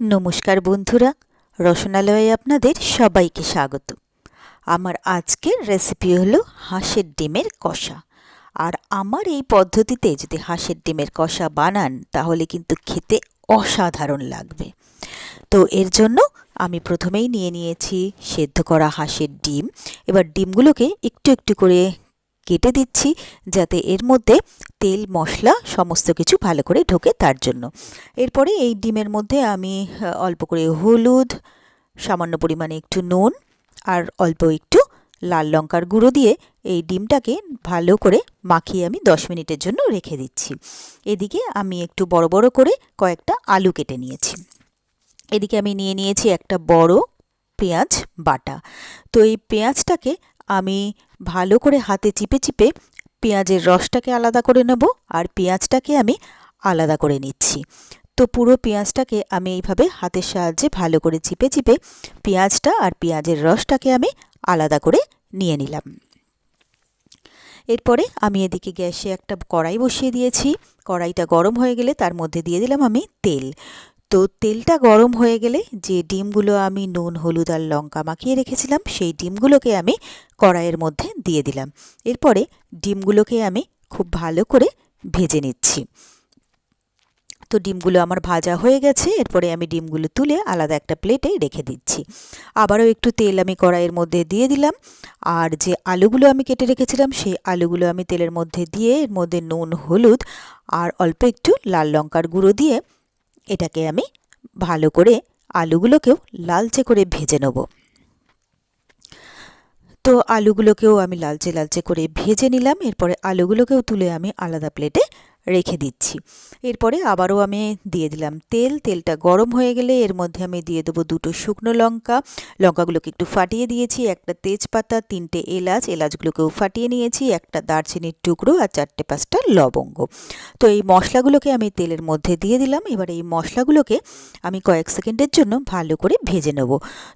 নমস্কার বন্ধুরা, রসনালয়ে আপনাদের সবাইকে স্বাগত। আমার আজকের রেসিপি হলো হাঁসের ডিমের কষা। আর আমার এই পদ্ধতিতে যদি হাঁসের ডিমের কষা বানান, তাহলে কিন্তু খেতে অসাধারণ লাগবে। তো এর জন্য আমি প্রথমেই নিয়ে নিয়েছি সেদ্ধ করা হাঁসের ডিম। এবার ডিমগুলোকে একটু একটু করে কেটে দিচ্ছি যাতে এর মধ্যে তেল, মশলা সমস্ত কিছু ভালো করে ঢোকে তার জন্য। এরপরে এই ডিমের মধ্যে আমি অল্প করে হলুদ, সামান্য পরিমাণে একটু নুন আর অল্প একটু লাল লঙ্কার গুঁড়ো দিয়ে এই ডিমটাকে ভালো করে মাখিয়ে আমি দশ মিনিটের জন্য রেখে দিচ্ছি। এদিকে আমি একটু বড় বড় করে কয়েকটা আলু কেটে নিয়েছি। এদিকে আমি নিয়ে নিয়েছি একটা বড় পেঁয়াজ বাটা। তো এই পেঁয়াজটাকে আমি ভালো করে হাতে চিপে চিপে পেঁয়াজের রসটাকে আলাদা করে নেব আর পেঁয়াজটাকে আমি আলাদা করে নিচ্ছি। তো পুরো পেঁয়াজটাকে আমি এইভাবে হাতের সাহায্যে ভালো করে চিপে চিপে পেঁয়াজটা আর পেঁয়াজের রসটাকে আমি আলাদা করে নিয়ে নিলাম। এরপরে আমি এদিকে গ্যাসে একটা কড়াই বসিয়ে দিয়েছি। কড়াইটা গরম হয়ে গেলে তার মধ্যে দিয়ে দিলাম আমি তেল। তো তেলটা গরম হয়ে গেলে যে ডিমগুলো আমি নুন, হলুদ আর লঙ্কা মাখিয়ে রেখেছিলাম, সেই ডিমগুলোকে আমি কড়াইয়ের মধ্যে দিয়ে দিলাম। এরপরে ডিমগুলোকে আমি খুব ভালো করে ভেজে নিচ্ছি। তো ডিমগুলো আমার ভাজা হয়ে গেছে, এরপরে আমি ডিমগুলো তুলে আলাদা একটা প্লেটে রেখে দিচ্ছি। আবারও একটু তেল আমি কড়াইয়ের মধ্যে দিয়ে দিলাম। আর যে আলুগুলো আমি কেটে রেখেছিলাম, সেই আলুগুলো আমি তেলের মধ্যে দিয়ে, এর মধ্যে নুন, হলুদ আর অল্প একটু লাল লঙ্কার গুঁড়ো দিয়ে এটাকে আমি ভালো করে আলুগুলোকেও লালচে করে ভেজে নেব। তো আলুগুলোকেও আমি লালচে লালচে করে ভেজে নিলাম। এরপরে আলুগুলোকেও তুলে আমি আলাদা প্লেটে রেখে দিচ্ছি। এরপরে আবারও আমি দিয়ে দিলাম তেল। তেলটা গরম হয়ে গেলে এর মধ্যে আমি দিয়ে দেবো দুটো শুকনো লঙ্কা। লঙ্কাগুলোকে একটু ফাটিয়ে দিয়েছি, একটা তেজপাতা, তিনটে এলাচ। এলাচগুলোকেও ফাটিয়ে নিয়েছি, একটা দারচিনির টুকরো আর চারটে পাঁচটা লবঙ্গ। তো এই মশলাগুলোকে আমি তেলের মধ্যে দিয়ে দিলাম। এবার এই মশলাগুলোকে আমি কয়েক সেকেন্ডের জন্য ভালো করে ভেজে নেব।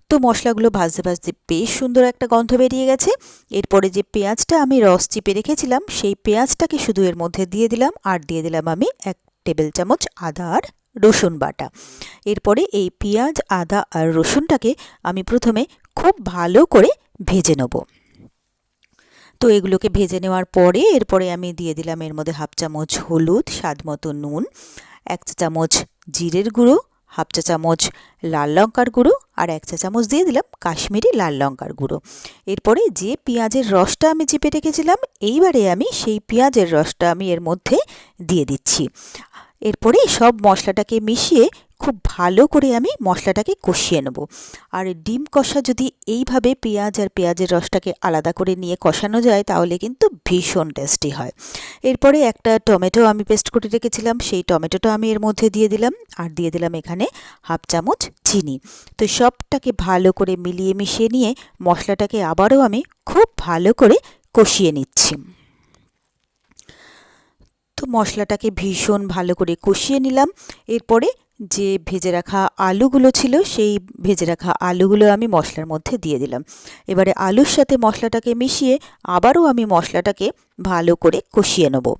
তো মশলাগুলো ভাজতে ভাজতে বেশ সুন্দর একটা গন্ধ বেরিয়ে গেছে। এরপরে যে পেঁয়াজটা আমি রস চিপে রেখেছিলাম, সেই পেঁয়াজটাকে শুধু এর মধ্যে দিয়ে দিলাম আর দিয়ে দিলাম আমি এক টেবিল চামচ আদা আর রসুন বাটা। এরপরে এই পেঁয়াজ, আদা আর রসুনটাকে আমি প্রথমে খুব ভালো করে ভেজে নেব। তো এগুলোকে ভেজে নেওয়ার পরে এরপরে আমি দিয়ে দিলাম এর মধ্যে হাফ চামচ হলুদ, স্বাদ মতো নুন, এক চামচ জিরের গুঁড়ো হাফ চা চামচ লাল লঙ্কার গুঁড়ো আর এক চা চামচ দিয়ে দিলাম কাশ্মীরি লাল লঙ্কার গুঁড়ো। এরপরে যে পেঁয়াজের রসটা আমি চেপে রেখেছিলাম, এইবারে আমি সেই পেঁয়াজের রসটা আমি এর মধ্যে দিয়ে দিচ্ছি। এরপরে সব মশলাটাকে মিশিয়ে খুব ভালো করে আমি মশলাটাকে কষিয়ে নেব। আর ডিম কষা যদি এইভাবে পেঁয়াজ আর পেঁয়াজের রসটাকে আলাদা করে নিয়ে কষানো যায়, তাহলে কিন্তু ভীষণ টেস্টি হয়। এরপরে একটা টমেটো আমি পেস্ট করে রেখেছিলাম, সেই টমেটোটা আমি এর মধ্যে দিয়ে দিলাম। আর দিয়ে দিলাম এখানে হাফ চামচ চিনি। তো সবটাকে ভালো করে মিলিয়ে মিশিয়ে নিয়ে মশলাটাকে আবারও আমি খুব ভালো করে কষিয়ে নিচ্ছি। তো মশলাটাকে ভীষণ ভালো করে কষিয়ে নিলাম। এরপরে যে ভেজে রাখা আলুগুলো ছিল, সেই ভেজে রাখা আলুগুলো আমি মশলার মধ্যে দিয়ে দিলাম। এবারে আলুর সাথে মশলাটাকে মিশিয়ে আবারও আমি মশলাটাকে ভালো করে কষিয়ে নেব।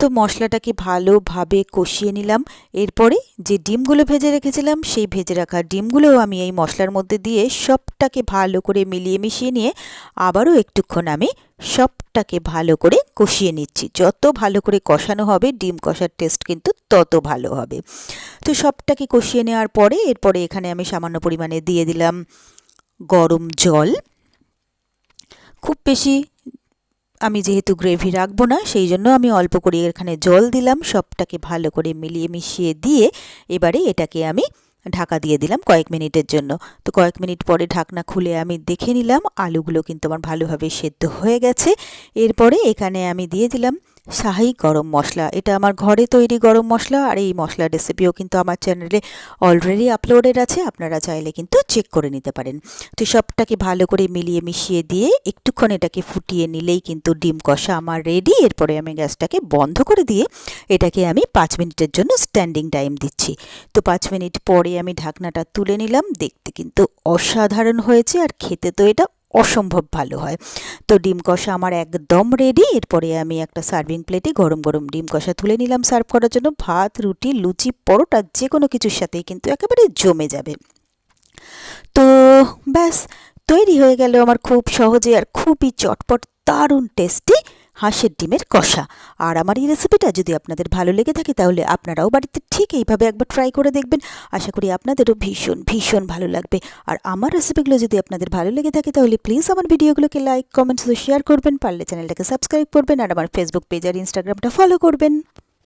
তো মশলাটাকে ভালোভাবে কষিয়ে নিলাম। এরপরে যে ডিমগুলো ভেজে রেখেছিলাম, সেই ভেজে রাখা ডিমগুলোও আমি এই মশলার মধ্যে দিয়ে সবটাকে ভালো করে মিলিয়ে মিশিয়ে নিয়ে আবারও একটুক্ষণ আমি সবটাকে ভালো করে কষিয়ে নিচ্ছি। যত ভালো করে কষানো হবে, ডিম কষার টেস্ট কিন্তু তত ভালো হবে। তো সবটাকে কষিয়ে নেওয়ার পরে এরপরে এখানে আমি সামান্য পরিমাণে দিয়ে দিলাম গরম জল। খুব বেশি আমি যেহেতু গ্রেভি রাখব না, সেই জন্য আমি অল্প করে এখানে জল দিলাম, সবটাকে ভালো করে মিলিয়ে মিশিয়ে দিয়ে এবারে এটাকে আমি ঢাকা দিয়ে দিলাম কয়েক মিনিটের জন্য। তো কয়েক মিনিট পরে ঢাকনা খুলে আমি দেখে নিলাম, আলুগুলো কিন্তু আমার ভালোভাবে সেদ্ধ হয়ে গেছে। এরপরে এখানে আমি দিয়ে দিলাম শাহি গরম মশলা। এটা আমার ঘরে তৈরি গরম মশলা আর এই মশলার রেসিপিও কিন্তু আমার চ্যানেলে অলরেডি আপলোডেড আছে। আপনারা চাইলে কিন্তু চেক করে নিতে পারেন। তো সবটাকে ভালো করে মিলিয়ে মিশিয়ে দিয়ে একটুক্ষণ এটাকে ফুটিয়ে নিলেই কিন্তু ডিম কষা আমার রেডি এরপরে আমি গ্যাসটাকে বন্ধ করে দিয়ে এটাকে আমি পাঁচ মিনিটের জন্য স্ট্যান্ডিং টাইম দিচ্ছি। তো পাঁচ মিনিট পরে আমি ঢাকনাটা তুলে নিলাম। দেখতে কিন্তু অসাধারণ হয়েছে আর খেতে তো এটা অসম্ভব ভালো হয়। তো ডিম কষা আমার একদম রেডি এরপরে আমি একটা সার্ভিং প্লেটে গরম গরম ডিম কষা তুলে নিলাম। সার্ভ করার জন্য ভাত, রুটি, লুচি, পরোটা যে কোনো কিছুর সাথেই কিন্তু একেবারে জমে যাবে। তো ব্যাস, তৈরি হয়ে গেল আমার খুব সহজে আর খুবই চটপট, দারুণ টেস্টি হাঁসের ডিমের কষা। আর আমার এই রেসিপিটা যদি আপনাদের ভালো লেগে থাকে, তাহলে আপনারাও বাড়িতে ঠিক এইভাবে একবার ট্রাই করে দেখবেন। আশা করি আপনাদেরও ভীষণ ভীষণ ভালো লাগবে। আর আমার রেসিপিগুলো যদি আপনাদের ভালো লেগে থাকে, তাহলে প্লিজ আমার ভিডিওগুলোকে লাইক কমেন্টস শেয়ার করবেন। পারলে চ্যানেলটাকে সাবস্ক্রাইব করবেন। আর আমার ফেসবুক পেজ আর ইনস্টাগ্রামটা ফলো করবেন।